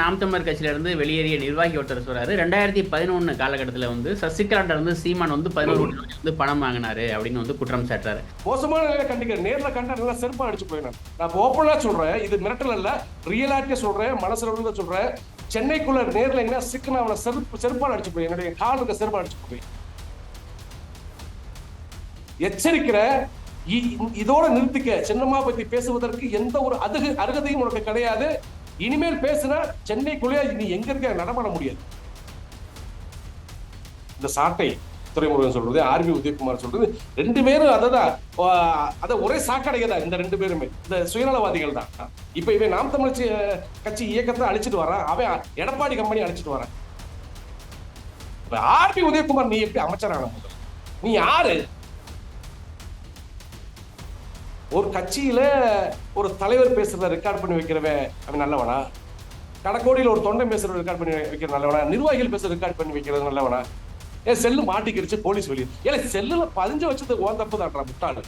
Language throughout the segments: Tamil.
நாம் தமிழர் கட்சியில இருந்து வெளியேறிய நிர்வாகி ஒருத்தர் சொல்றாரு. ரெண்டாயிரத்தி பதினொன்னு காலகட்டத்தில் வந்து சசிகலாட்ட இருந்து சீமான் வந்து பதினோரு வந்து பணம் வாங்கினாரு அப்படின்னு வந்து குற்றம் சாட்டுறாரு. மோசமான நிலையில கண்டிக்கிறேன். நேர்ல கண்டா நல்லா செருப்பா அடிச்சு போயிடும் நான் ஓப்பனா சொல்றேன். இது மிரட்டல் அல்ல. ரியலாட்டியா சொல்றேன். மனசுல இருந்து சொல்றேன். சென்னைக்குள்ள நேர்ல என்ன சிக்கன அவனை செருப்பு செருப்பால் அடிச்சு போய் என்னுடைய கால் இருக்க செருப்பா அடிச்சு போய் எச்சரிக்கிற இதோட நிறுத்திக்க சின்னம்மா பத்தி பேசுவதற்கு எந்த ஒரு அதுகு அருகதையும் உனக்கு கிடையாது. இனிமேல் பேசுனா சென்னைக்குள்ளே நீ எங்க இருக்க நடமாட முடியாது. இந்த சாட்டை துறைமுருகன் சொல்றது ஆர்பி உதயகுமார் சொல்றது ரெண்டு பேரும் அததான் அத ஒரே சாக்கடைக தான் இந்த ரெண்டு பேருமே. இந்த சுயநலவாதிகள் தான். இப்ப இவன் நாம் தமிழ் கட்சி இயக்கத்தை அழிச்சிட்டு வரான் அவன் எடப்பாடி கம்பெனி அழிச்சிட்டு வரான் ஆர்பி உதயகுமார் நீ எப்படி அமைச்சரான முதல் நீ யாரு? ஒரு கட்சியில ஒரு தலைவர் பேசுறத ரெக்கார்ட் பண்ணி வைக்கிறவன் அவன் நல்லவனா? கடக்கோடியில் ஒரு தொண்டை பேசுறத ரெக்கார்ட் பண்ணி வைக்கிற நல்லவனா? நிர்வாகிகள் பேசுற ரெக்கார்ட் பண்ணி வைக்கிறது நல்லவனா? ஏன் செல்லு மாட்டிக்கிடுச்சு போலீஸ் வெளியே. ஏல செல்லுல பதிஞ்சு வச்சது ஓ தப்பு தான்றா முட்டாளு.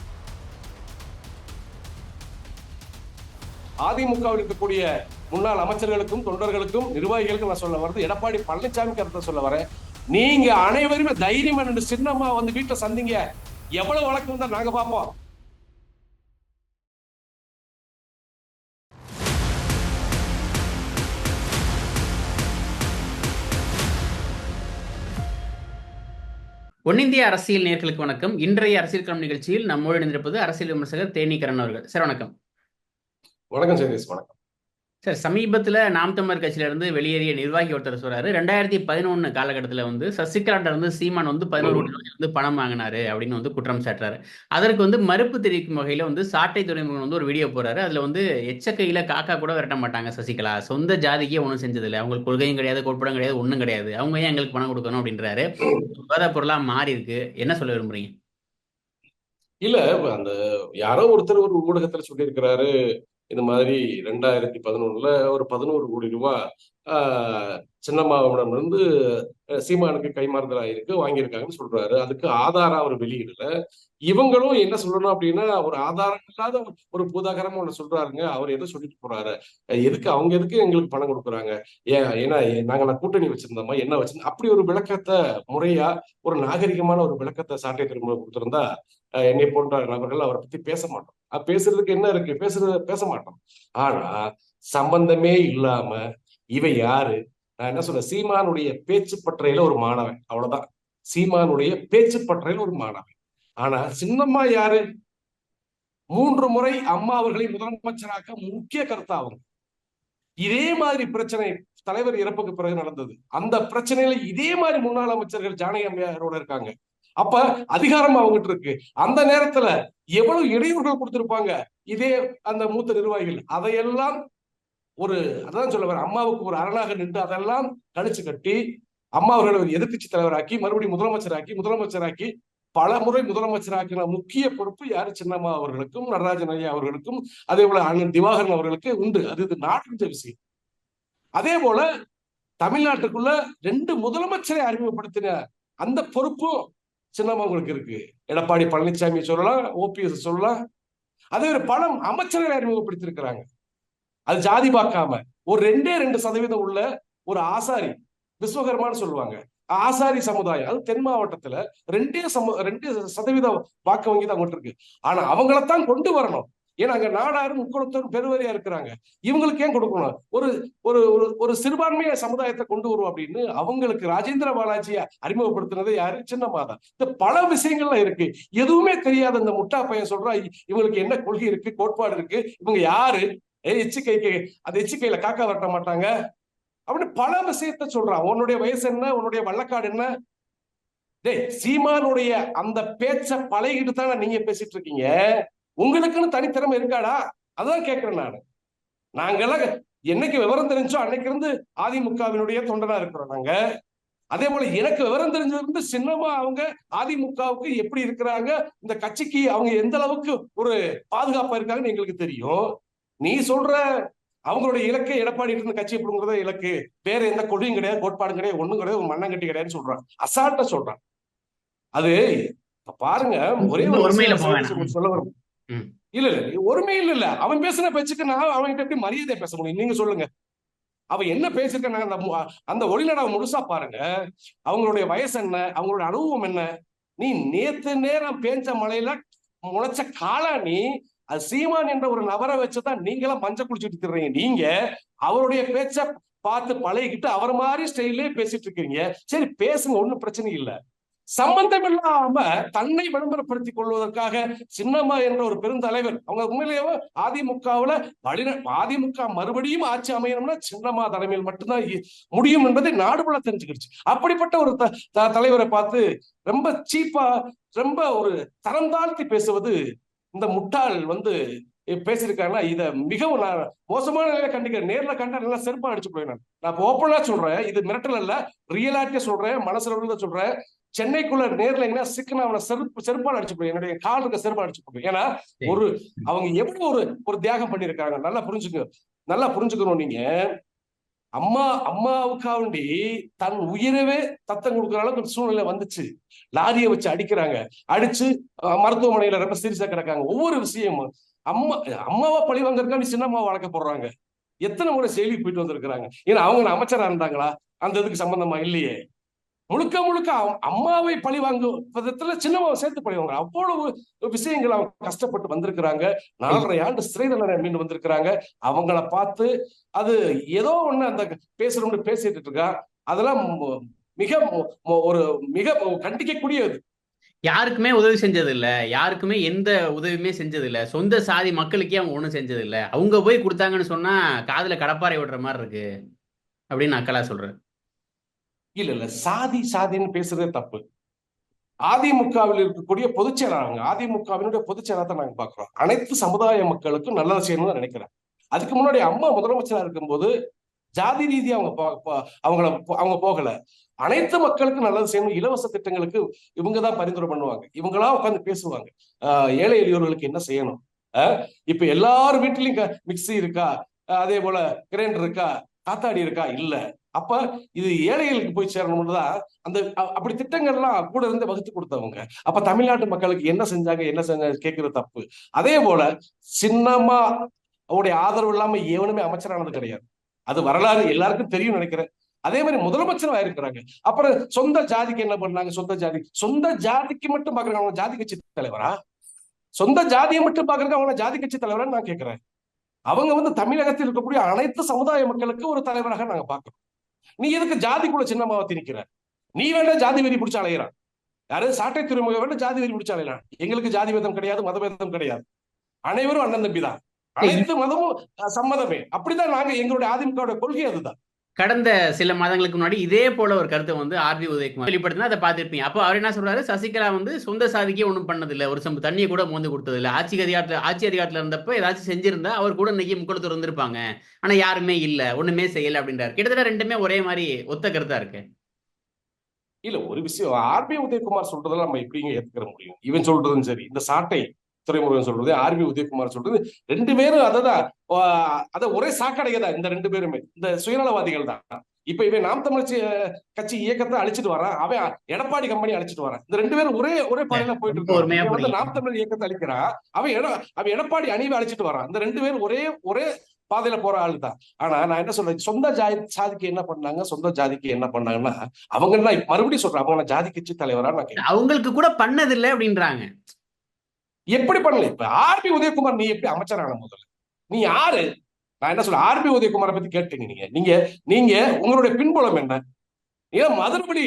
அதிமுகவில் இருக்கக்கூடிய முன்னாள் அமைச்சர்களுக்கும் தொண்டர்களுக்கும் நிர்வாகிகளுக்கும் நான் சொல்ல வருது எடப்பாடி பழனிசாமி கருத்தை சொல்ல வரேன். நீங்க அனைவருமே தைரியமா நின்று சின்னமா வந்து வீட்டை சந்திங்க. எவ்வளவு வழக்கம் தான் நாங்க பார்ப்போம். ஒன்னிந்திய அரசியல் நேர்களுக்கு வணக்கம். இன்றைய அரசியல் களம் நிகழ்ச்சியில் நம்மோடு இணைந்திருப்பது அரசியல் விமர்சகர் தேனீகரன் அவர்கள். சார் வணக்கம். வணக்கம் சதீஷ் வணக்கம். சார் சமீபத்துல நாம் தமிழர் கட்சியில இருந்து வெளியேறிய நிர்வாகி ஒருத்தர் சொல்றாரு ரெண்டாயிரத்தி பதினொன்னு காலகட்டத்தில் வந்து சசிகலாட்ட இருந்து சீமான் வந்து பதினோரு கோடி வந்து பணம் வாங்கினாரு அப்படின்னு வந்து குற்றம் சாட்டுறாரு. அதற்கு வந்து மறுப்பு தெரிவிக்கும் வகையில வந்து சாட்டை துறைமுகம் வந்து ஒரு வீடியோ போறாரு அதுல வந்து எச்சக்கையில காக்கா கூட விரட்ட மாட்டாங்க சசிகலா. சொந்த ஜாதிக்கே ஒன்றும் செஞ்சதில்லை. அவங்களுக்கு கொள்கையும் கிடையாது கோட்படம் கிடையாது ஒன்றும் கிடையாது. அவங்க ஏன் எங்களுக்கு பணம் கொடுக்கணும் அப்படின்றாரு. விவாத பொருளா மாறி இருக்கு. என்ன சொல்ல விரும்புறீங்க? இல்ல அந்த யாரோ ஒருத்தர் ஒரு ஊடகத்துல சொல்லியிருக்கிறாரு. இந்த மாதிரி ரெண்டாயிரத்தி பதினொன்னுல ஒரு பதினோரு கோடி ரூபாய் ஆஹ், சின்னம்மாவிடம் இருந்து சீமானுக்கு கைமாறுதல் ஆயிருக்கு வாங்கியிருக்காங்கன்னு சொல்றாரு. அதுக்கு ஆதாரம் அவர் வெளியிடல. இவங்களும் என்ன சொல்லணும் அப்படின்னா ஒரு ஆதாரம் இல்லாத ஒரு- ஒரு பூதாகரமா சொல்றாருங்க. அவர் எதை சொல்லிட்டு போறாரு. எதுக்கு அவங்க எதுக்கு எங்களுக்கு பணம் கொடுக்குறாங்க? ஏன் ஏன்னா நாங்க நான் கூட்டணி வச்சிருந்தோமா? என்ன வச்சிருந்தோம் அப்படி ஒரு விளக்கத்தை முறையா ஒரு நாகரிகமான ஒரு விளக்கத்தை சாட்டை திரும்ப கொடுத்திருந்தா அஹ் என்னை போன்ற நபர்கள் அவரை பத்தி பேச மாட்டோம். பேசுறதுக்கு என்ன இருக்கு? பேசுறது பேச மாட்டோம். ஆனா சம்பந்தமே இல்லாம இவ யாரு? நான் என்ன சொல்ல சீமானுடைய பேச்சு பற்றையில ஒரு மாணவன். அவ்வளவுதான். சீமானுடைய பேச்சு பற்றையில ஒரு மாணவன். ஆனா சின்னம்மா யாரு? மூன்று முறை அம்மா அவர்களை முதலமைச்சராக்க முக்கிய கருத்தா அவங்க இதே மாதிரி பிரச்சனை தலைவர் இறப்புக்கு பிறகு நடந்தது. அந்த பிரச்சனையில இதே மாதிரி முன்னாள் அமைச்சர்கள் ஜானகி அம்மையாரோட இருக்காங்க. அப்ப அதிகாரம் அவங்ககிட்ட இருக்கு. அந்த நேரத்துல எவ்வளவு இடையூறுகள் கொடுத்திருப்பாங்க? இதே அந்த மூத்த நிர்வாகிகள். அதையெல்லாம் ஒரு அதான் சொல்ல வர அம்மாவுக்கு ஒரு அரணாக நின்று அதெல்லாம் கழிச்சு கட்டி அம்மா அவர்களை ஒரு தலைவராக்கி மறுபடியும் முதலமைச்சராக்கி முதலமைச்சராக்கி பல முறை முதலமைச்சராக்கின முக்கிய பொறுப்பு யாரு? சின்னம்மா அவர்களுக்கும் நடராஜன் ஐயா அவர்களுக்கும் அதே போல அண்ணன் திவாகரன் அவர்களுக்கு உண்டு. அது இது நாட்டு விஷயம். அதே போல தமிழ்நாட்டுக்குள்ள ரெண்டு முதலமைச்சரை அறிமுகப்படுத்தின அந்த பொறுப்பும் சின்னம்மா உங்களுக்கு இருக்கு. எடப்பாடி பழனிசாமி சொல்லலாம் ஓபிஎஸ் சொல்லலாம். அதே ஒரு பல அமைச்சர்கள் அறிமுகப்படுத்தியிருக்கிறாங்க. அது ஜாதி பார்க்காம. ஒரு ரெண்டே ரெண்டு சதவீதம் உள்ள ஒரு ஆசாரி விஸ்வகர்மான்னு சொல்லுவாங்க. ஆசாரி சமுதாயம் அது தென் மாவட்டத்துல ரெண்டே சம ரெண்டு சதவீதம் வாக்கு வங்கி தான் அவங்கள்ட்ட இருக்கு. ஆனா அவங்களத்தான் கொண்டு வரணும். ஏன்னா அங்க நாடாரும் முக்குளத்தோர் பெருவரியா இருக்கிறாங்க. இவங்களுக்கு ஏன் கொடுக்கணும்? ஒரு ஒரு ஒரு ஒரு சிறுபான்மைய சமுதாயத்தை கொண்டு வருவோம் அப்படின்னு அவங்களுக்கு ராஜேந்திர பாலாஜியை அறிமுகப்படுத்தினது யாரு? சின்னம்மா தான் இந்த பல விஷயங்கள்லாம் இருக்கு. எதுவுமே தெரியாத இந்த முட்டா பையன் சொல்றா இவங்களுக்கு என்ன கொள்கை இருக்கு கோட்பாடு இருக்கு இவங்க யாரு? ஏ எச்சிக்கைக்கு அந்த எச்சிக்கையில காக்கா வரட்ட மாட்டாங்க? அப்படின்னு பல விஷயத்த சொல்றான் உன்னுடைய வயசு என்ன? உன்னுடைய வள்ளக்காடு என்ன? டேய் சீமானுடைய அந்த பேச்ச பழகிட்டு தானே நீங்க பேசிட்டு இருக்கீங்க? உங்களுக்குன்னு தனித்திறமை இருக்காடா? அதான் கேட்கிறேன் நானு. நாங்கெல்லாம் என்னைக்கு விவரம் தெரிஞ்சோ அன்னைக்கு இருந்து அதிமுகவினுடைய தொண்டனா இருக்கிறோம் நாங்க. அதே போல எனக்கு விவரம் தெரிஞ்சிருந்து சின்னமா அவங்க அதிமுகவுக்கு எப்படி இருக்கிறாங்க? இந்த கட்சிக்கு அவங்க எந்த அளவுக்கு ஒரு பாதுகாப்பா இருக்காங்கன்னு எங்களுக்கு தெரியும். நீ சொல்ற அவங்களுடைய இலக்கு எடப்பாடி இருந்து கட்சி எப்படிங்கிறத இலக்கு. வேற எந்த கொடியும் கிடையாது கோட்பாடும் கிடையாது ஒண்ணும் கிடையாது ஒரு மண்ணங்கட்டி கிடையாதுன்னு சொல்றான். அசால்ட்டா சொல்றான். அது பாருங்க ஒரே சொல்ல வரும். இல்ல இல்ல ஒருமே இல்ல இல்ல. அவன் பேசுன பேச்சுக்கு நான் அவன்கிட்ட எப்படி மரியாதை பேச முடியும்? நீங்க சொல்லுங்க. அவ என்ன பேசிருக்காங்க? அந்த அந்த ஒளிநடாவை முழுசா பாருங்க. அவங்களுடைய வயசு என்ன? அவங்களுடைய அனுபவம் என்ன? நீ நேத்து நேரம் பேஞ்ச மழையில முளைச்ச காளானி அது சீமான் என்ற ஒரு நபரை வச்சுதான் நீங்களாம் பஞ்ச குளிச்சுட்டு திரிறீங்க. நீங்க அவருடைய பேச்ச பார்த்து பழகிக்கிட்டு அவர் மாதிரி ஸ்டைல்லே பேசிட்டு இருக்கீங்க. சரி பேசுங்க ஒண்ணும் பிரச்சனை இல்ல. சம்பந்தம் இல்லாம தன்னை விளம்பரப்படுத்திக் கொள்வதற்காக சின்னம்மா என்ற ஒரு பெருந்தலைவர். அவங்க உண்மையிலேயே அதிமுகவுல வழி அதிமுக மறுபடியும் ஆட்சி அமையணும்னா சின்னம்மா தலைமையில் மட்டும்தான் முடியும் என்பதை நாடு தெரிஞ்சுக்கிடுச்சு. அப்படிப்பட்ட ஒரு த- த- தலைவரை பார்த்து ரொம்ப சீப்பா ரொம்ப ஒரு தரம் தாழ்த்தி பேசுவது இந்த முட்டாள் வந்து பேசியிருக்காங்கன்னா இத மிகவும் நான் மோசமான நிலையில கண்டிக்கிறேன் நேர்ல கண்டா நல்லா செருப்பா அடிச்சு போய் நான். நான் ஓப்பனா சொல்றேன். இது மிரட்டல் அல்ல ரியாலிட்டியா சொல்றேன் மனசுல சொல்றேன். சென்னைக்குள்ள நேர்ல எங்கன்னா சிக்கன அவனை செருப்பு செருப்பால் அடிச்சு போய் என்னுடைய கால் இருக்க செருப்பால் அடிச்சு போய் ஏன்னா ஒரு அவங்க எவ்வளவு ஒரு ஒரு தியாகம் பண்ணியிருக்காங்க. நல்லா புரிஞ்சுக்க நல்லா புரிஞ்சுக்கணும் நீங்க. அம்மா அம்மாவுக்காண்டி தன் உயிரவே தத்தம் கொடுக்குற அளவுக்கு சூழ்நிலை வந்துச்சு. லாரியை வச்சு அடிக்கிறாங்க. அடிச்சு மருத்துவமனையில ரொம்ப சீரியஸா கிடக்காங்க. ஒவ்வொரு விஷயமும் அம்மா அம்மாவா பழி வாங்கறதுக்காண்டி சின்னம்மாவை வளர்க்க போடுறாங்க. எத்தனை முறை செய்திக்கு போயிட்டு வந்திருக்கிறாங்க? ஏன்னா அவங்க அமைச்சரா இருந்தாங்களா? அந்த இதுக்கு சம்பந்தமா இல்லையே. முழுக்க முழுக்க அம்மாவை பழி வாங்குவதத்துல சின்னம்மாவை சேர்த்து பழி வாங்க அவ்வளவு விஷயங்கள் அவங்க கஷ்டப்பட்டு வந்திருக்கிறாங்க. நாலரை ஆண்டு சிறை தண்டனை மீண்டு வந்திருக்கிறாங்க. அவங்கள பார்த்து அது ஏதோ ஒண்ணு அந்த பேசுறோம்னு பேசிட்டு இருக்கா? அதெல்லாம் மிக ஒரு மிக கண்டிக்கக்கூடியது. யாருக்குமே உதவி செஞ்சது இல்ல யாருக்குமே எந்த உதவியுமே செஞ்சது இல்ல சொந்த சாதி மக்களுக்கே அவங்க ஒண்ணும் செஞ்சது இல்ல அவங்க போய் கொடுத்தாங்கன்னு சொன்னா காதுல கடப்பாரை விடுற மாதிரி இருக்கு. அப்படின்னு அக்கலா சொல்றேன். இல்ல இல்ல. சாதி சாதின்னு பேசுறதே தப்பு. அதிமுகவில் இருக்கக்கூடிய பொதுச் செயலாளர் அதிமுகவினுடைய பொதுச் செயலாளர் நாங்க பாக்குறோம் அனைத்து சமுதாய மக்களுக்கும் நல்லது செய்யணும்னு தான் நினைக்கிறேன். அதுக்கு முன்னாடி அம்மா முதலமைச்சரா இருக்கும்போது ஜாதி ரீதியா அவங்க அவங்கள போ- அவங்க போகல. அனைத்து மக்களுக்கும் நல்லது செய்யணும். இலவச திட்டங்களுக்கு இவங்க தான் பரிந்துரை பண்ணுவாங்க. இவங்களா உட்காந்து பேசுவாங்க. ஆஹ் ஏழை எளியோர்களுக்கு என்ன செய்யணும்? ஆஹ் இப்ப எல்லார் வீட்லயும் மிக்சி இருக்கா? அதே போல கிரைண்டர் இருக்கா? காத்தாடி இருக்கா? இல்ல. அப்ப இது ஏழைகளுக்கு போய் சேரணும்னு தான் அந்த அப்படி திட்டங்கள்லாம் கூட இருந்து வகுத்து கொடுத்தவங்க. அப்ப தமிழ்நாட்டு மக்களுக்கு என்ன செஞ்சாங்க என்ன செஞ்சாங்க கேட்கிற தப்பு. அதே போல சின்னமா அவருடைய ஆதரவு இல்லாம எவனுமே அமைச்சரானது கிடையாது. அது வரலாறு எல்லாருக்கும் தெரியும் நினைக்கிறேன். அதே மாதிரி முதலமைச்சரா இருக்கிறாங்க அப்புறம் சொந்த ஜாதிக்கு என்ன பண்ணாங்க சொந்த ஜாதி. சொந்த ஜாதிக்கு மட்டும் பாக்குறாங்க அவங்க ஜாதி கட்சி தலைவரா? சொந்த ஜாதியை மட்டும் பாக்குறாங்க அவங்க ஜாதி கட்சி தலைவரா நான் கேட்கிறேன் அவங்க வந்து தமிழகத்தில் இருக்கக்கூடிய அனைத்து சமுதாய மக்களுக்கு ஒரு தலைவராக நாங்க பார்க்கிறோம் நீ எதுக்கு ஜாதிக்குள்ள சின்னமாவை திணிக்கிற? நீ வேணா ஜாதி வெறி பிடிச்ச அலையிறான். யாரு? சாட்டை துறைமுக வேணா ஜாதி வெறி பிடிச்ச அலையிறான். எங்களுக்கு ஜாதி வேதம் கிடையாது மதபேதம் கிடையாது. அனைவரும் அண்ணன் தம்பி தான் அனைத்து மதமும் சம்மதமே. அப்படிதான் நாங்க எங்களுடைய அதிமுக கொள்கை அதுதான். கடந்த சில மாதங்களுக்கு முன்னாடி இதே போல ஒரு கருத்தை வந்து ஆர்பி உதயகுமார் வெளிப்படுத்தினா அதை பார்த்துருப்பீங்க. அப்போ அவர் என்ன சொல்றாரு? சசிகலா வந்து சொந்த சாதிக்கே ஒன்றும் பண்ணதில்லை. ஒரு சம்பு தண்ணியை கூட மோந்து கொடுத்தது இல்லை ஆட்சி அதிகாரத்தில் ஆட்சி அதிகாரத்தில் இருந்தப்ப ஏதாச்சும் செஞ்சிருந்தா அவர் கூட இன்னைக்கு முக்குளத்து இருந்திருப்பாங்க. ஆனா யாருமே இல்ல. ஒண்ணுமே செய்யல அப்படின்றாரு. கிட்டத்தட்ட ரெண்டுமே ஒரே மாதிரி ஒத்த கருத்தா இருக்கு. இல்ல ஒரு விஷயம் ஆர்பி உதயகுமார் சொல்றதெல்லாம் நம்ம எப்படிங்க ஏத்துக்கிற முடியும்? இவன் சொல்றதும் சரி. இந்த சாட்டை துறைமுருகன் சொல்றது ஆர்பி உதயகுமார் சொல்றது ரெண்டு பேரும் அததான் அத ஒரே சாக்கடையை தான் இந்த ரெண்டு பேருமே. இந்த சுயநலவாதிகள் தான். இப்ப இவன் நாம் தமிழ் கட்சி இயக்கத்தை அழிச்சிட்டு வரான். அவன் எடப்பாடி கம்பெனி அழிச்சிட்டு வரான். இந்த ரெண்டு பேரும் ஒரே ஒரே பாதையில போயிட்டு இருக்கான். வந்து. நாம் தமிழ் இயக்கத்தை அழிக்கிறான். அவன் எட அவன் எடப்பாடி அணிவை அழிச்சிட்டு வரான். இந்த ரெண்டு பேரும் ஒரே ஒரே பாதையில போற ஆளு தான். ஆனா நான் என்ன சொல்றேன் சொந்த ஜாதி சாதிக்கு என்ன பண்ணாங்க சொந்த ஜாதிக்கு என்ன பண்ணாங்கன்னா அவங்க மறுபடியும் சொல்றேன் அவங்க ஜாதி கட்சி தலைவரா நான். அவங்களுக்கு கூட பண்ணதில்லை அப்படின்றாங்க. எப்படி பண்ணல? இப்ப ஆர்பி உதயகுமார் நீ எப்படி அமைச்சரான முதல்ல? நீ யாரு? நான் என்ன சொல்ல ஆர்பி உதயகுமாரை பத்தி கேட்டீங்க நீங்க. நீங்க நீங்க உங்களுடைய பின்புலம் என்ன? ஏன் மதுரபடி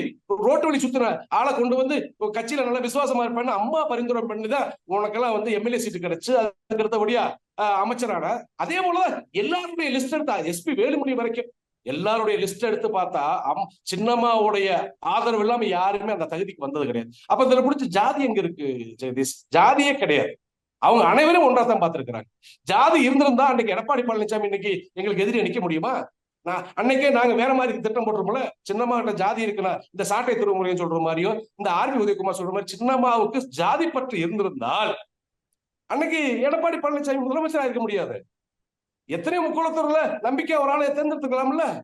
ரோட்டு வழி சுத்துற ஆளை கொண்டு வந்து கட்சியில நல்ல விசுவாசமா இருப்பான்னு அம்மா பரிந்துரை பண்ணிதான் உனக்கெல்லாம் வந்து எம்எல்ஏ சீட்டு கிடைச்சு அதுக்கு அடுத்தபடியா அமைச்சரான அதே போலதான் எல்லாருடைய லிஸ்ட் எடுத்தா எஸ்பி வேலுமணி வரைக்கும். எல்லாருடைய லிஸ்ட் எடுத்து பார்த்தா அம் சின்னம்மாவுடைய ஆதரவு இல்லாம யாருமே அந்த தகுதிக்கு வந்தது கிடையாது. அப்ப இதுல பிடிச்ச ஜாதி எங்க இருக்கு ஜெகதீஷ்? ஜாதியே கிடையாது. அவங்க அனைவரும் ஒன்றா தான் பார்த்திருக்கிறாங்க. ஜாதி இருந்திருந்தா அன்னைக்கு எடப்பாடி பழனிசாமி இன்னைக்கு எங்களுக்கு எதிரி நிக்க முடியுமா? நான் அன்னைக்கே நாங்க வேற மாதிரி திட்டம் போட்டிருப்போம்ல சின்னம்மாட்ட ஜாதி இருக்குன்னா இந்த சாட்டை திருமுறைன்னு சொல்ற மாதிரியும் இந்த ஆர்பி உதயகுமார் சொல்ற மாதிரி சின்னம்மாவுக்கு ஜாதி பற்று இருந்திருந்தால் அன்னைக்கு எடப்பாடி பழனிசாமி முதலமைச்சரா இருக்க முடியாது. எத்தனையோ முக்குளத்தூர்ல நம்பிக்கை ஒரு ஆளை தேர்ந்தெடுத்துக்கலாம்ல?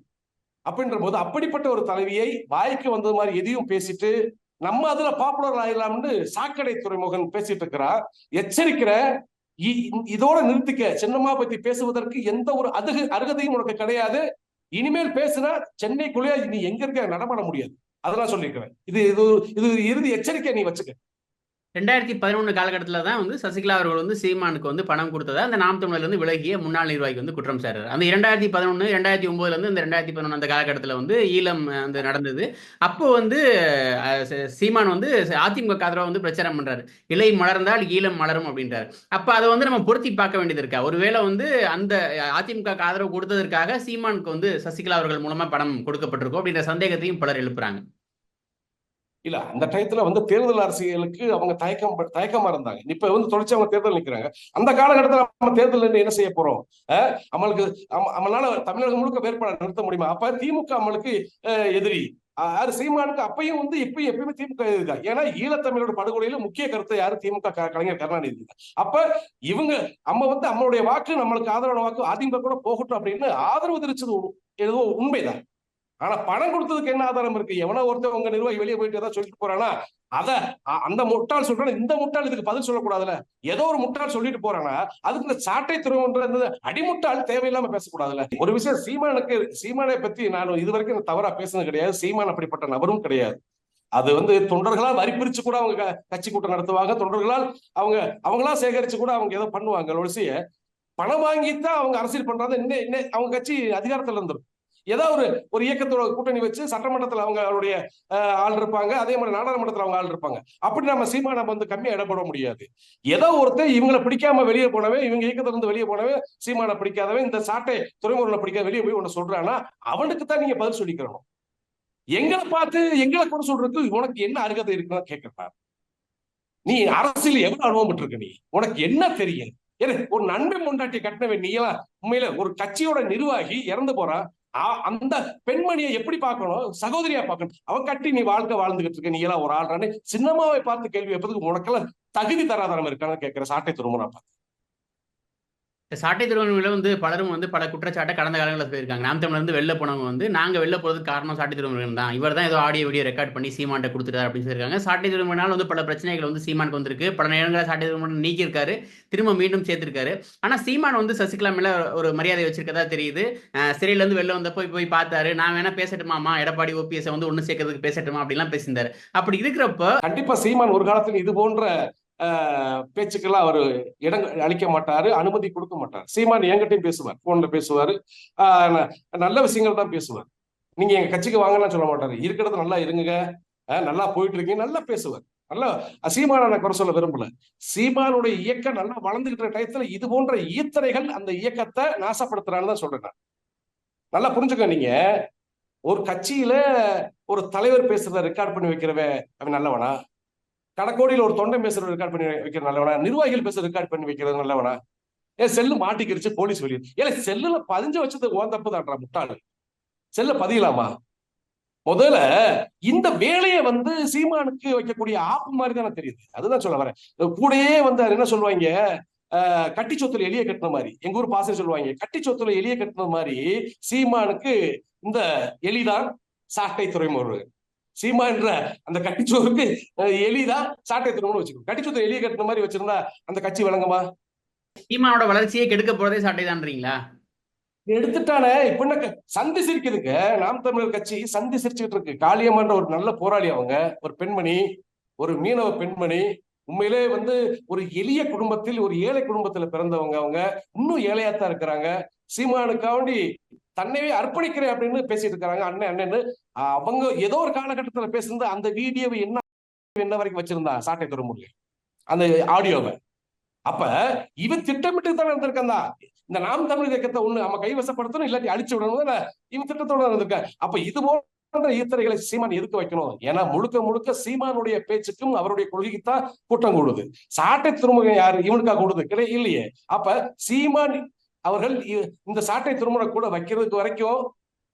அப்படின்ற போது அப்படிப்பட்ட ஒரு தலைவியை வாய்க்கு வந்தது மாதிரி எதையும் பேசிட்டு நம்ம அதுல பாப்புலர் ஆயிடலாம்னு சாக்கடை துறைமுகன் பேசிட்டு இருக்கிறா. எச்சரிக்கிற இ- இதோட நிறுத்திக்க சின்னம்மா பத்தி பேசுவதற்கு எந்த ஒரு அதுகு அருகதையும் உனக்கு கிடையாது. இனிமேல் பேசுனா சென்னைக்குள்ளேயே நீ எங்க இருக்க நடமாட முடியாது. அதெல்லாம் சொல்லியிருக்கிறேன். இது இது இது இறுதி எச்சரிக்கை நீ வச்சுக்க. ரெண்டாயிரத்தி பதினொன்று காலகட்டத்தில் தான் வந்து சசிகலா அவர்கள் வந்து சீமானுக்கு வந்து பணம் கொடுத்ததா அந்த நாம் தமிழர்லேருந்து விலகிய முன்னாள் நிர்வாகி வந்து குற்றம் சாட்டுறாரு அந்த இரண்டாயிரத்தி பதினொன்று ரெண்டாயிரத்தி ஒம்போதுலேருந்து இந்த ரெண்டாயிரத்தி பதினொன்று அந்த காலகட்டத்தில் வந்து ஈழம் அந்த நடந்தது. அப்போ வந்து சீமான் வந்து அதிமுக ஆதரவா வந்து பிரச்சாரம் பண்ணுறாரு இலை மலர்ந்தால் ஈழம் மலரும் அப்படின்றாரு. அப்போ அதை வந்து நம்ம பொருத்தி பார்க்க வேண்டியது இருக்கா? ஒருவேளை வந்து அந்த அதிமுக ஆதரவு கொடுத்ததற்காக சீமானுக்கு வந்து சசிகலா அவர்கள் மூலமாக பணம் கொடுக்கப்பட்டிருக்கோம் அப்படின்ற சந்தேகத்தையும் பலர் எழுப்புறாங்க. இல்ல அந்த டயத்துல வந்து தேர்தல் அரசியலுக்கு அவங்க தயக்கம் தயக்கமா இருந்தாங்க. இப்ப வந்து தொடர்ச்சி அவங்க தேர்தல் நிக்கிறாங்க. அந்த காலகட்டத்துல நம்ம தேர்தல் என்ன செய்ய போறோம்? அஹ், நம்மளுக்கு நம்மளால தமிழகம் முழுக்க வேட்பாளர் நிறுத்த முடியுமா? அப்ப திமுக நம்மளுக்கு அஹ், எதிரி. அஹ், யாரு சீமானுக்கு அப்பயும் வந்து இப்பயும் எப்பயுமே திமுக எதிரி தான். ஏன்னா ஈழத்தமிழோட படுகொலையில முக்கிய கருத்தை யாரு திமுக கலைஞர் கருணாநிதி தான். அப்ப இவங்க நம்ம வந்து நம்மளுடைய வாக்கு நம்மளுக்கு ஆதரவான வாக்கு அதிமுக கூட போகட்டும் அப்படின்னு ஆதரவு தெரிச்சது ஏதோ உண்மைதான். ஆனா பணம் கொடுத்ததுக்கு என்ன ஆதாரம் இருக்கு? எவனோ ஒருத்தர் உங்க நிர்வாகி வெளியே போயிட்டு ஏதாவது சொல்லிட்டு போறானா? அத அந்த முட்டாள் சொல்றான் இந்த முட்டாள் இதுக்கு பதில் சொல்லக்கூடாதுல ஏதோ ஒரு முட்டாள் சொல்லிட்டு போறானா அதுக்கு இந்த சாட்டை துருவன்ற அடிமுட்டாள் தேவையில்லாம பேசக்கூடாதுல ஒரு விஷயம் சீமானுக்கு சீமானை பத்தி நான் இதுவரைக்கும் நான் தவறா பேசுனது கிடையாது. சீமான் அப்படிப்பட்ட நபரும் கிடையாது. அது வந்து தொண்டர்களால் வரி பிரிச்சு கூட அவங்க கட்சி கூட்டம் நடத்துவாங்க. தொண்டர்களால் அவங்க அவங்களா சேகரிச்சு கூட அவங்க ஏதோ பண்ணுவாங்க. ஒழிசிய பணம் வாங்கித்தான் அவங்க அரசியல் பண்றாங்க. இன்னும் இன்னும் அவங்க கட்சி அதிகாரத்துல இருந்துரும் ஏதோ ஒரு ஒரு இயக்கத்தோட கூட்டணி வச்சு சட்டமன்றத்தில் அவங்க அவருடைய ஆள் இருப்பாங்க. அதே மாதிரி நாடாளுமன்றத்துல அவங்க ஆள் இருப்பாங்க. அப்படி நம்ம சீமா நம்ம வந்து கம்மியா இடப்பட முடியாது. ஏதோ ஒருத்தன் இவங்களை பிடிக்காம வெளியே போனவன் இவங்க இயக்கத்திலிருந்து வெளியே போனவே சீமானை பிடிக்காதவன் இந்த சாட்டை துறைமுறையில பிடிக்காத வெளியே போய் ஒண்ணு சொல்றான்னா அவனுக்கு தான் நீங்க பதில் சொல்லிக்கிறணும். எங்களை பார்த்து எங்களை கூட சொல்றதுக்கு உனக்கு என்ன அருகதை இருக்குன்னு கேட்கிறார் நீ அரசியல் எவ்வளவு அனுபவம் பெற்றிருக்க நீ? உனக்கு என்ன தெரியும்? ஏன்னா ஒரு நன்மை கொண்டாட்டி கட்டினவன் நீ எல்லாம் உண்மையில ஒரு கட்சியோட நிர்வாகி இறந்து போறா அந்த பெண்மணியை எப்படி பார்க்கணும்? சகோதரியா பார்க்கணும். அவன் கட்டி நீ வாழ்க்கை வாழ்ந்துகிட்டு இருக்க நீ எல்லாம் ஒரு ஆள்றான்னு சின்னமாவை பார்த்து கேள்வி வைப்பதுக்கு உனக்கெல்லாம் தகுதி தராதரம் இருக்கான்னு கேட்கிற சாட்டை திரும்ப நான் பார்த்தேன் சாட்டை திருவண்ணாமலையில வந்து பலரும் வந்து பல குற்றச்சாட்டை கடந்த காலங்களில் போயிருக்காங்க நாம் தமிழ்லேருந்து வெளில போனவங்க வந்து நாங்க வெளில போகிறதுக்கு காரணம் சாட்டை திருவண்ணாமலை தான். இவர் தான் ஏதோ ஆடியோ வீடியோ ரெக்கார்ட் பண்ணி சீமான்ட்ட கொடுத்துட்டாரு அப்படின்னு சொல்லியிருக்காங்க. சாட்டை திருவண்ணாமலை வந்து பல பிரச்சனைகள் வந்து சீமானுக்கு வந்திருக்கு. பல நேரங்களில் சாட்டை திருவண்ணாமலை நீக்கியிருக்காரு. திரும்ப மீண்டும் சேர்த்திருக்காரு. ஆனா சீமான் வந்து சசிகலா மேல ஒரு மரியாதை வச்சிருக்கதா தெரியுது. சிறையிலேருந்து சிறையில இருந்து வெளில வந்தப்போ போய் போய் பார்த்தாரு. நான் வேணா பேசட்டுமாமா எடப்பாடி ஓபிஎஸ் வந்து ஒண்ணு சேர்க்கறதுக்கு பேசட்டுமா? அப்படிலாம் பேசியிருந்தாரு. அப்படி இருக்கிறப்ப கண்டிப்பா சீமான் ஒரு காலத்துல இது போன்ற பேச்சுக்கெல்லாம் அவர் இடம் அளிக்க மாட்டாரு அனுமதி கொடுக்க மாட்டார். சீமான் என்கிட்டயும் பேசுவார் போன்ல பேசுவாரு. ஆஹ், நல்ல விஷயங்கள் தான் பேசுவார். நீங்க எங்க கட்சிக்கு வாங்கலாம் சொல்ல மாட்டாரு. இருக்கிறது நல்லா இருங்க ஆஹ், நல்லா போயிட்டு இருக்கீங்க நல்லா பேசுவார். நல்லா சீமான நான் குறை சொல்ல விரும்பல. சீமானுடைய இயக்கம் நல்லா வளர்ந்துகிட்ட டயத்துல இது போன்ற ஈத்தரைகள் அந்த இயக்கத்தை நாசப்படுத்துறான்னு தான் சொல்றேன் நான். நல்லா புரிஞ்சுக்க நீங்க. ஒரு கட்சியில ஒரு தலைவர் பேசுறத ரெக்கார்ட் பண்ணி வைக்கிறவன் அவன் நல்லவனா? கடக்கோடியில் ஒரு தொண்டை பேசுறது ரெக்கார்ட் பண்ணி வைக்கிற நல்லவனா? நிர்வாகிகள் பேசுறது ரெக்கார்ட் பண்ணி வைக்கிறது நல்லவனா? ஏன் செல்லு மாட்டிக்கிடுச்சு போலீஸ் வெளியே. ஏன் செல்லுல பதிஞ்சு வச்சது ஓன் தப்பு தான்றா முட்டாள். செல்ல பதியலாமா? முதல்ல இந்த வேலையை வந்து சீமானுக்கு வைக்கக்கூடிய ஆப்பு மாதிரி தானே தெரியுது. அதுதான் சொல்ல வரேன். கூடயே வந்து என்ன சொல்லுவாங்க? ஆஹ், கட்டி சொத்துல எலிய கட்டின மாதிரி. எங்க ஊர் பாசம் சொல்லுவாங்க கட்டி சொத்துல எலிய கட்டின மாதிரி சீமானுக்கு இந்த எலிதான் சாட்டை துறைமுறை சீமான்ற அந்த கட்டிச்சோருக்கு எலிதான் சாட்டை துறைமுறை வச்சுக்கணும். கட்டிச்சோத்தை எலிய கட்டின மாதிரி வச்சிருந்தா அந்த கட்சி விளங்குமா? சீமானோட வளர்ச்சியை கெடுக்க போறதே சாட்டை தான்றீங்களா எடுத்துட்டானே. இப்ப என்ன சந்தி சிரிக்குதுங்க. நாம் தமிழர் கட்சி சந்தி சிரிச்சுக்கிட்டு இருக்கு. காளியம்மன்ற ஒரு நல்ல போராளி அவங்க. ஒரு பெண்மணி ஒரு மீனவ பெண்மணி. உண்மையிலே வந்து ஒரு எளிய குடும்பத்தில் ஒரு ஏழை குடும்பத்துல பிறந்தவங்க அவங்க. இன்னும் ஏழையாத்தான் இருக்கிறாங்க. சீமானுக்காண்டி தன்னையே அர்ப்பணிக்கிறேன் அப்படின்னு பேசிட்டு இருக்காங்க. அண்ணன் அண்ணன்னு அவங்க ஏதோ ஒரு காலகட்டத்துல பேசுனது அந்த வீடியோவை என்ன என்ன வரைக்கும் வச்சிருந்தா சாட்டை துறைமுருகன் அந்த ஆடியோவை அப்ப இவன் திட்டமிட்டு தான் இருந்திருக்கா தான். இந்த நாம் தமிழ் இயக்கத்தை ஒண்ணு நம்ம கைவசப்படுத்தணும் இல்லாட்டி அழிச்சு விடணும் இவன் திட்டத்தோட இருந்திருக்க அப்ப இது போன்ற ஈத்தரைகளை சீமான் எதுக்கு வைக்கணும்? ஏன்னா முழுக்க முழுக்க சீமானுடைய பேச்சுக்கும் அவருடைய கொள்கைக்கு தான் கூட்டம் கூடுது. சாட்டை துறைமுகம் யாரு? இவனுக்கா கூடுது. கிடையாது இல்லையே. அப்ப சீமான் அவர்கள் இந்த சாட்டை திருமண கூட வைக்கிறதுக்கு வரைக்கும்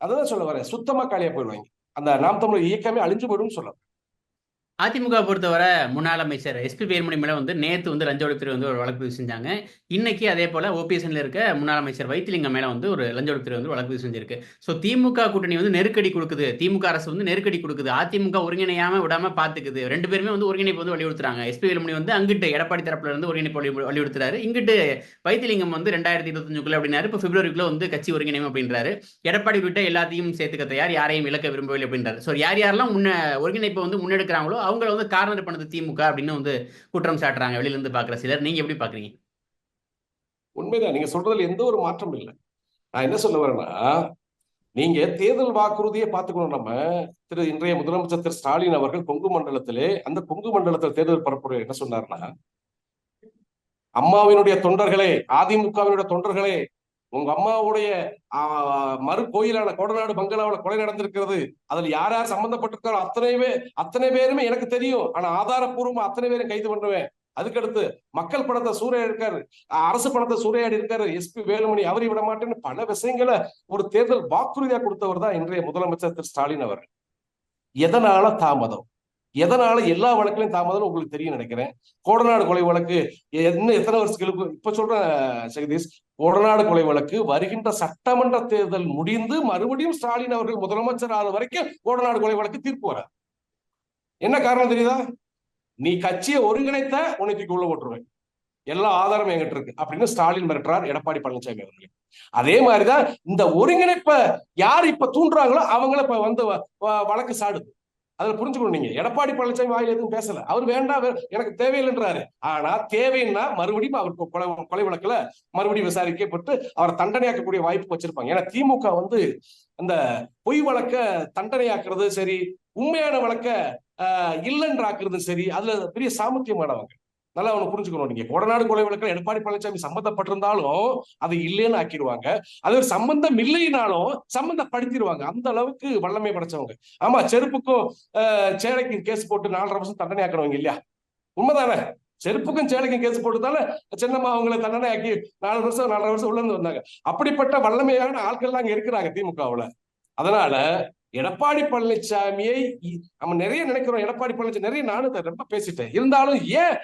அதான் சொல்ல வரேன் சுத்தமா காலியா போயிடுவாங்க. அந்த நாம் தமிழர் இயக்கமே அழிஞ்சு போயிடும் சொல்லலாம். அதிமுக பொறுத்தவரை முன்னாள் அமைச்சர் எஸ்பி வேலுமணி மேலே வந்து நேற்று வந்து லஞ்ச ஒழிப்புத்துறை வந்து ஒரு வழக்கு பதிவு செஞ்சாங்க. இன்னைக்கு அதே போல் ஓபிஎஸ்ல இருக்க முன்னாள் அமைச்சர் வைத்திலிங்கம் மேலே வந்து ஒரு லஞ்ச ஒழிப்புத்துறை வந்து வழக்கு பதிவு செஞ்சிருக்கு. ஸோ திமுக கூட்டணி வந்து நெருக்கடி கொடுக்குது. திமுக அரசு வந்து நெருக்கடி கொடுக்குது. அதிமுக ஒருங்கிணையாம விடாமல் பார்த்துக்குது ரெண்டு பேருமே வந்து ஒருங்கிணைப்பு வந்து வலியுறுத்துறாங்க. எஸ்பி வேலுமணி வந்து அங்கிட்டு எடப்பாடி தரப்புல இருந்து ஒருங்கிணைப்பு வலி- வலியுறுத்துறாரு. இங்கிட்டு வைத்திலிங்கம் வந்து ரெண்டாயிரத்தி இருபத்தஞ்சுக்குள்ள அப்படின்னாரு. இப்போ பிப்ரவரிக்குள்ள வந்து கட்சி ஒருங்கிணைப்பு அப்படின்றாரு. எடப்பாடி விட்ட எல்லாத்தையும் சேர்த்துக்க தயார். யாரையும் இழக்க விரும்பவில்லை அப்படின்றாரு. ஸோ யார் யாரெல்லாம் முன்ன ஒருங்கிணைப்பை வந்து முன்னெடுக்கிறாங்களோ அவங்கள வந்து கார்னர் பண்ணது திமுக அப்படின்னு வந்து குற்றம் சாட்டுறாங்க. வெளியில இருந்து பாக்குற சிலர். நீங்க எப்படி பாக்குறீங்க உண்மைதான். நீங்க சொல்றதுல எந்த ஒரு மாற்றம் இல்லை. நான் என்ன சொல்ல வரேன்னா நீங்க தேர்தல் வாக்குறுதியை பார்த்துக்கணும். நம்ம திரு இன்றைய முதலமைச்சர் திரு ஸ்டாலின் அவர்கள் கொங்கு மண்டலத்திலே அந்த கொங்கு மண்டலத்தில் தேர்தல் பரப்புரை என்ன சொன்னார்னா அம்மாவினுடைய தொண்டர்களே அதிமுகவினுடைய தொண்டர்களே உங்க அம்மாவுடைய மறு கோயிலான கொடநாடு பங்களாவில் கொலை நடந்திருக்கிறது. அதுல யார் யார் சம்பந்தப்பட்டிருக்காரோ அத்தனை பேர் அத்தனை பேருமே எனக்கு தெரியும். ஆனா ஆதாரப்பூர்வமா அத்தனை பேரும் கைது பண்ணுவேன் அதுக்கடுத்து மக்கள் படத்தை சூறையாடி இருக்காரு அரசு படத்தை சூறையாடி இருக்காரு எஸ்பி வேலுமணி அவரை விட மாட்டேன்னு பல விஷயங்களை ஒரு தேர்தல் வாக்குறுதியா கொடுத்தவர் தான் இன்றைய முதலமைச்சர் திரு ஸ்டாலின் அவர் எதனால தாமதம்? எதனால எல்லா வழக்குலையும் தாமதம் உங்களுக்கு தெரியும் நினைக்கிறேன். கோடநாடு கொலை வழக்கு இன்னும் எத்தனை வருஷங்களுக்கு இப்ப சொல்றேன் ஜெகதீஷ் கோடநாடு கொலை வழக்கு வருகின்ற சட்டமன்ற தேர்தல் முடிந்து மறுபடியும் ஸ்டாலின் அவர்கள் முதலமைச்சர் ஆறு வரைக்கும் கோடநாடு கொலை வழக்கு தீர்ப்பு வர என்ன காரணம் தெரியுதா? நீ கட்சியை ஒருங்கிணைத்த உன்னை தூக்கி உள்ள போட்டுருவேன். எல்லா ஆதாரமும் என்கிட்ட இருக்கு. அப்படின்னு ஸ்டாலின் மிரட்டுறார் எடப்பாடி பழனிசாமி அவர்களே. அதே மாதிரிதான் இந்த ஒருங்கிணைப்ப யார் இப்ப தூண்டுறாங்களோ அவங்கள இப்ப வந்து வ- வ- வழக்கு சாடுது. அதில் புரிஞ்சுக்கணும் நீங்க. எடப்பாடி பழனிசாமி வாயில் எதுவும் பேசல. அவர் வேண்டாம் எனக்கு தேவையில்லைன்றாரு. ஆனா தேவைன்னா மறுபடியும் அவர் கொலை கொலை வழக்குல மறுபடியும் விசாரிக்கப்பட்டு அவரை தண்டனையாக்கக்கூடிய வாய்ப்பு வச்சிருப்பாங்க. ஏன்னா திமுக வந்து அந்த பொய் வழக்க தண்டனையாக்குறது சரி உண்மையான வழக்க ஆஹ், இல்லைன்றாக்குறது சரி அதுல பெரிய சாமர்த்தியமானவங்க. நல்லா அவனை புரிஞ்சுக்கணும். நீங்க கொடநாடு கொலை வழக்கில் எடப்பாடி பழனிசாமி சம்பந்தப்பட்டிருந்தாலும் அதை இல்லைன்னு ஆக்கிடுவாங்க. அது ஒரு சம்பந்தம் இல்லைனாலும் சம்பந்தப்படுத்திடுவாங்க அந்த அளவுக்கு வல்லமை படைச்சவங்க. ஆமா செருப்புக்கும் ஆஹ், சேலைக்கும் கேஸ் போட்டு நாலரை வருஷம் தண்டனை ஆக்கணுவங்க இல்லையா? உண்மைதானே? செருப்புக்கும் சேலைக்கும் கேஸ் போட்டு சின்னம்மா அவங்கள தண்டனை ஆக்கி நாலு வருஷம் நாலரை வருஷம் உள்ள இருந்து வந்தாங்க. அப்படிப்பட்ட வல்லமையான ஆட்கள் அங்க இருக்கிறாங்க திமுகவுல. அதனால எடப்பாடி பழனிசாமியை நம்ம நிறைய நினைக்கிறோம். எடப்பாடி பழனிசாமி நிறைய நானும் ரொம்ப பேசிட்டேன். இருந்தாலும் ஏன்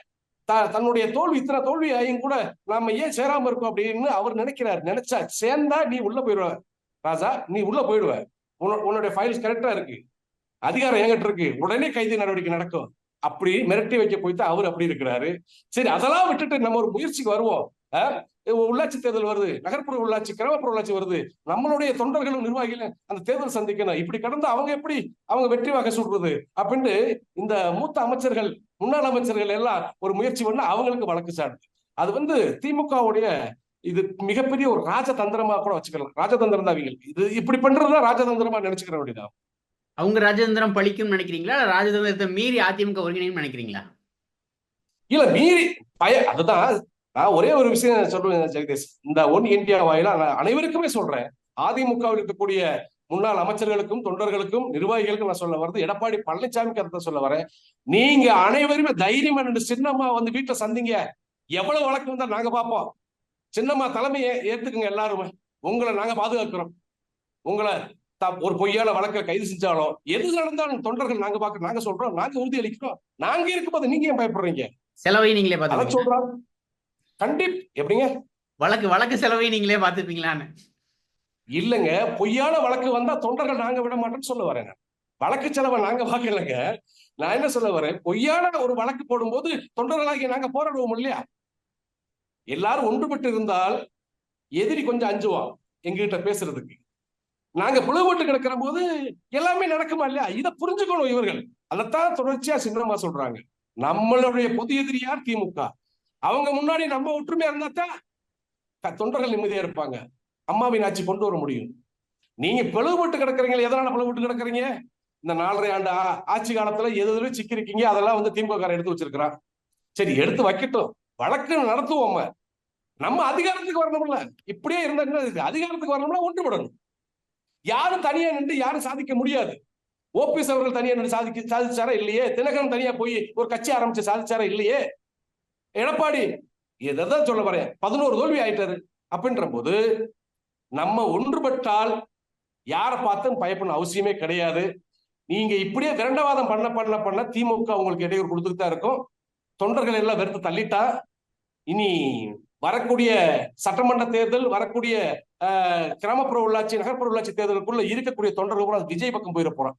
த- தன்னுடைய தோல்வி இத்தனை தோல்வி ஆகியும் கூட நாம ஏன் சேராம இருக்கோம் அப்படின்னு அவர் நினைக்கிறார். நினைச்சா சேர்ந்தா நீ உள்ள போயிடுவ. ராஜா நீ உள்ள போயிடுவ. உன்னுடைய ஃபைல்ஸ் கரெக்டா இருக்கு. அதிகாரம் என்கிட்ட இருக்கு. உடனே கைது நடவடிக்கை நடக்கும். அப்படி மிரட்டி வைக்க போய்த்து அவர் அப்படி இருக்கிறாரு. சரி அதெல்லாம் விட்டுட்டு நம்ம ஒரு முயற்சிக்கு வருவோம். அஹ், உள்ளாட்சி தேர்தல் வருது நகர்ப்புற உள்ளாட்சி கிராமப்புற உள்ளாட்சி வருது. நம்மளுடைய தொண்டர்களும் நிர்வாகிகளும் அந்த தேர்தல் சந்திக்கணும். இப்படி கடந்து அவங்க எப்படி அவங்க வெற்றி வாக சொல்றது அப்படின்னு இந்த மூத்த அமைச்சர்கள் முன்னாள் அமைச்சர்கள் எல்லாம் ஒரு முயற்சி பண்ண அவங்களுக்கு வழக்கு சாடுது அது வந்து திமுகவுடைய இது மிகப்பெரிய ஒரு ராஜதந்திரமா கூட வச்சுக்கலாம். ராஜதந்திரம் தான் அவங்களுக்கு இது இப்படி பண்றதுதான் ராஜதந்திரமா நினைச்சுக்கிற வேண்டியதான் அவங்க ராஜதந்திரம் பழிக்கும்னு நினைக்கிறீங்களா? ராஜதந்திரத்தை மீறி அதிமுக ஒருங்கிணைன்னு நினைக்கிறீங்களா? இல்ல மீறி பய அதுதான் நான் ஒரே ஒரு விஷயம் சொல்லுவேன் ஜெகதீஷ். இந்த ஒன் இந்தியா வாயிலா நான் அனைவருக்குமே சொல்றேன். அதிமுகவில் இருக்கக்கூடிய முன்னாள் அமைச்சர்களுக்கும் தொண்டர்களுக்கும் நிர்வாகிகளுக்கும் நான் சொல்ல வருது எடப்பாடி பழனிசாமி கருத்தை சொல்ல வரேன். நீங்க அனைவருமே தைரியமா நின்று சின்னம்மா வந்து வீட்டுல சந்திங்க. எவ்வளவு வழக்கு வந்தா நாங்க பார்ப்போம். சின்னம்மா தலைமையை ஏத்துக்குங்க எல்லாருமே. உங்களை நாங்க பாதுகாக்கிறோம். உங்களை த- ஒரு பொய்யான வழக்கை கைது செஞ்சாலும் எது நடந்தாலும் தொண்டர்கள் நாங்க பார்க்க நாங்க சொல்றோம். நாங்க உறுதி அளிக்கிறோம் நாங்க இருக்கும்போது நீங்க ஏன் பயப்படுறீங்க? செலவை நீங்களே அதான் பார்த்துப்பீங்க சொல்றாங்க கண்டிப் எப்படிங்க? வழக்கு வழக்கு செலவை நீங்களே பார்த்துப்பீங்களான்னு. இல்லைங்க பொய்யான வழக்கு வந்தா தொண்டர்கள் நாங்க விட மாட்டோம்னு சொல்ல வரேன். வழக்கு செலவை நாங்க பார்க்கலங்க. நான் என்ன சொல்ல வரேன்? பொய்யான ஒரு வழக்கு போடும்போது தொண்டர்களாகிய நாங்க போராடுவோம் இல்லையா? எல்லாரும் ஒன்றுபட்டு இருந்தால் எதிரி கொஞ்சம் அஞ்சுவான் எங்ககிட்ட பேசுறதுக்கு. நாங்க பிளவுபட்டு கிடக்கிற போது எல்லாமே நடக்குமா இல்லையா? இதை புரிஞ்சுக்கணும் இவர்கள். அதைத்தான் தொடர்ச்சியா சின்னமா சொல்றாங்க. நம்மளுடைய பொது எதிரி யார்? திமுக. அவங்க முன்னாடி நம்ம ஒற்றுமையா இருந்தா தான் தொண்டர்கள் நிம்மதியா இருப்பாங்க. அம்மாவின் ஆட்சி கொண்டு வர முடியும். நீங்க பிளவுபட்டு கிடக்குறீங்க எதனால பிளவுபட்டு கிடக்குறீங்க? இந்த நாலரை ஆண்டு ஆட்சி காலத்துல எது எதுல சிக்கிருக்கீங்க அதெல்லாம் வந்து திமுக எடுத்து வச்சிருக்கிறான். சரி எடுத்து வைக்கட்டும். வழக்கு நடத்துவோம் நம்ம. அதிகாரத்துக்கு வரணும்ல இப்படியே இருந்தா அதிகாரத்துக்கு வரணும்னா ஒன்றுபடணும். யாரும் தனியா நின்று யாரும் சாதிக்க முடியாது. ஓபிஎஸ் அவர்கள் தனியா நின்று சாதிக்க சாதிச்சாரா இல்லையே? தினகரன் தனியா போய் ஒரு கட்சி ஆரம்பிச்சு சாதிச்சாரா இல்லையே? எடப்பாடி இதான் சொல்ல வரேன் பதினோரு தோல்வி ஆயிட்டாரு. அப்படின்ற போது நம்ம ஒன்றுபட்டால் யாரை பார்த்தும் பயப்படணும் அவசியமே கிடையாது. நீங்க இப்படியே விரண்டவாதம் பண்ண பண்ண பண்ண திமுக உங்களுக்கு இடையூறு கொடுத்துட்டு தான் இருக்கும். தொண்டர்கள் எல்லாம் வெறுத்து தள்ளிட்டா இனி வரக்கூடிய சட்டமன்ற தேர்தல் வரக்கூடிய கிராமப்புற உள்ளாட்சி நகர்ப்புற உள்ளாட்சி தேர்தலுக்குள்ள இருக்கக்கூடிய தொண்டர்கள் கூட விஜய் பக்கம் போயிட போறான்.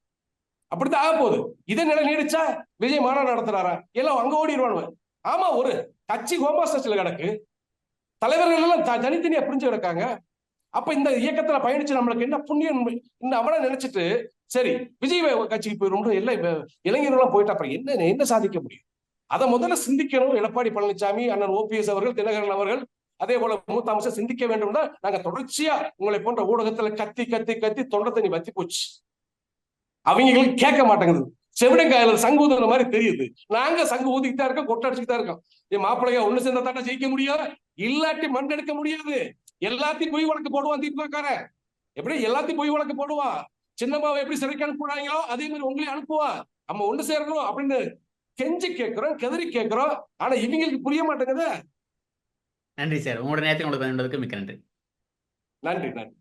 அப்படித்தான் ஆக போகுது இதே நிலை நீடிச்சா விஜய் மாநாடு நடத்துறாரா? எல்லாம் அங்க ஓடிடுவானுவ ஆமா ஒரு கட்சி ஹோமாஸ்டர்ஸ்ல கிடக்கு. தலைவர்கள் எல்லாம் தனித்தனியா பிரிஞ்சு கிடக்காங்க. அப்ப இந்த இயக்கத்துல பயணிச்சு நம்மளுக்கு என்ன புண்ணியம் இந்த அவனை நினைச்சிட்டு சரி விஜய் கட்சிக்கு போயிடும் எல்லாம் இளைஞர்கள்லாம் போயிட்டு அப்புறம் என்ன என்ன சாதிக்க முடியும்? அதை முதல்ல சிந்திக்கணும். எடப்பாடி பழனிசாமி அண்ணன் ஓபிஎஸ் அவர்கள் தினகரன் அவர்கள் அதே போல மூத்த அமைச்சர் சிந்திக்க வேண்டும்னா நாங்க தொடர்ச்சியா உங்களை போன்ற ஊடகத்துல கத்தி கத்தி கத்தி தொண்டை தண்ணி வத்தி போச்சு. அவங்களுக்கு கேட்க மாட்டேங்குது. செவிடங்காயில சங்கு ஊதுற மாதிரி தெரியுது. நாங்க சங்கு ஊதிக்கிட்டு இருக்கோம் கொட்டடிச்சுட்டு தான் இருக்கோம். என் மாப்பிள்ளைய ஒண்ணு சேர்ந்தா தானே ஜெயிக்க முடியும்? இல்லாட்டி மண்டெடுக்க முடியாது. எல்லாத்தையும் பொய் வழக்கு போடுவான் திமுக எப்படி? எல்லாத்தையும் பொய் வழக்கு போடுவான் சின்னம்மாவை எப்படி சிறைக்கு அனுப்புறாங்களோ அதே மாதிரி உங்களையும் அனுப்புவான் நம்ம ஒண்ணு சேரணும் அப்படின்னு கெஞ்சி கேட்கிறோம் கெதறி கேட்கிறோம். ஆனா இவங்களுக்கு புரிய மாட்டேங்குது. நன்றி சார். உங்களோட நேரத்தை உங்களுக்கு மிக்க நன்றி. நன்றி நன்றி.